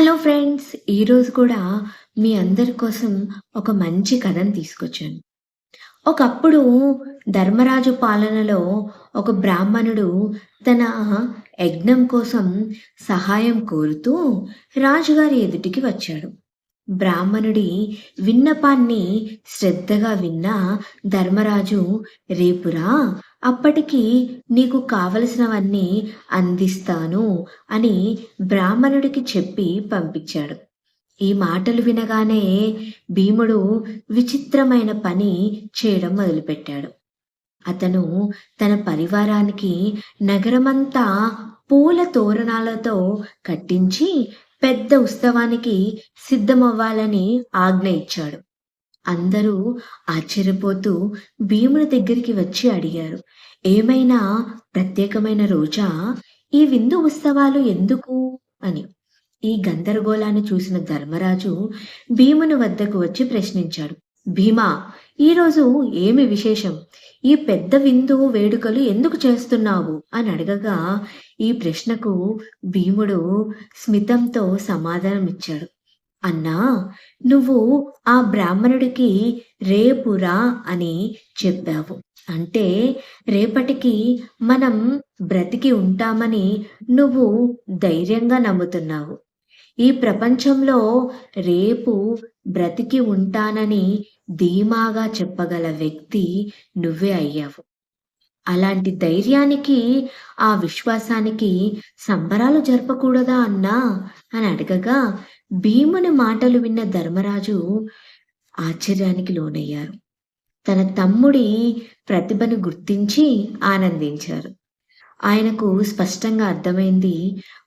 Hello friends ఈరోజు కూడా మీ అందరి కోసం ఒక మంచి కథను తీసుకొచ్చాను. ఒకప్పుడు ధర్మరాజు పాలనలో ఒక బ్రాహ్మణుడు తన యజ్ఞం కోసం సహాయం కోరుతూ రాజుగారి ఎదుటికి వచ్చాడు. బ్రాహ్మణుడి విన్నపాన్ని శ్రద్ధగా విన్న ధర్మరాజు రేపురా అప్పటికి నీకు కావలసినవన్నీ అందిస్తాను అని బ్రాహ్మణుడికి చెప్పి పంపించాడు. ఈ మాటలు వినగానే భీముడు విచిత్రమైన పని చేయడం మొదలుపెట్టాడు. అతను తన పరివారానికి నగరమంతా పూల తోరణాలతో కట్టించి పెద్ద ఉత్సవానికి సిద్ధమవ్వాలని ఆజ్ఞ ఇచ్చాడు. అందరూ ఆశ్చర్యపోతూ భీముని దగ్గరికి వచ్చి అడిగారు ఏమైనా ప్రత్యేకమైన రోజా? ఈ విందు ఉత్సవాలు ఎందుకు అని. ఈ గందరగోళాన్ని చూసిన ధర్మరాజు భీముని వద్దకు వచ్చి ప్రశ్నించాడు భీమా ఈరోజు ఏమి విశేషం? ఈ పెద్ద విందు వేడుకలు ఎందుకు చేస్తున్నావు? అని అడగగా ఈ ప్రశ్నకు భీముడు స్మితంతో సమాధానమిచ్చాడు. అన్నా నువ్వు ఆ బ్రాహ్మణుడికి రేపురా అని చెప్పావు. అంటే రేపటికి మనం బ్రతికి ఉంటామని నువ్వు ధైర్యంగా నమ్ముతున్నావు. ఈ ప్రపంచంలో రేపు బ్రతికి ఉంటానని ధీమాగా చెప్పగల వ్యక్తి నువ్వే అయ్యావు. అలాంటి ధైర్యానికి ఆ విశ్వాసానికి సంబరాలు జరపకూడదా అన్నా? అని అడగగా భీముని మాటలు విన్న ధర్మరాజు ఆశ్చర్యానికి లోనయ్యారు. తన తమ్ముడి ప్రతిభను గుర్తించి ఆనందించారు. ఆయనకు స్పష్టంగా అర్థమైంది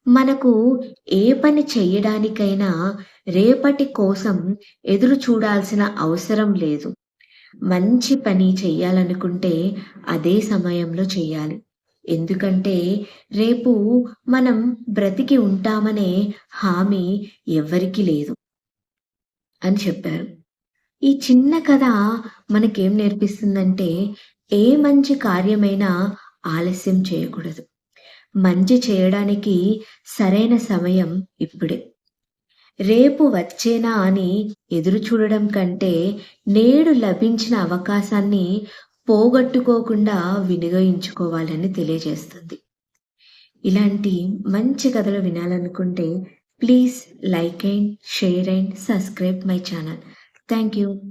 మనకు ఏ పని చేయడానికైనా రేపటి కోసం ఎదురు చూడాల్సిన అవసరం లేదు. మంచి పని చేయాలనుకుంటే అదే సమయంలో చేయాలి ఎందుకంటే రేపు మనం బ్రతికి ఉంటామనే హామీ ఎవ్వరికి లేదు అని చెప్పారు. ఈ చిన్న కథ మనకేం నేర్పిస్తుందంటే ఏ మంచి కార్యమైనా ఆలస్యం చేయకూడదు. మంచి చేయడానికి సరైన సమయం ఇప్పుడే. రేపు వచ్చేనా అని ఎదురు చూడడం కంటే నేడు లభించిన అవకాశాన్ని పోగొట్టుకోకుండా వినియోగించుకోవాలని తెలియజేస్తుంది. ఇలాంటి మంచి కథలు వినాలనుకుంటే please like and share and subscribe my channel. Thank you.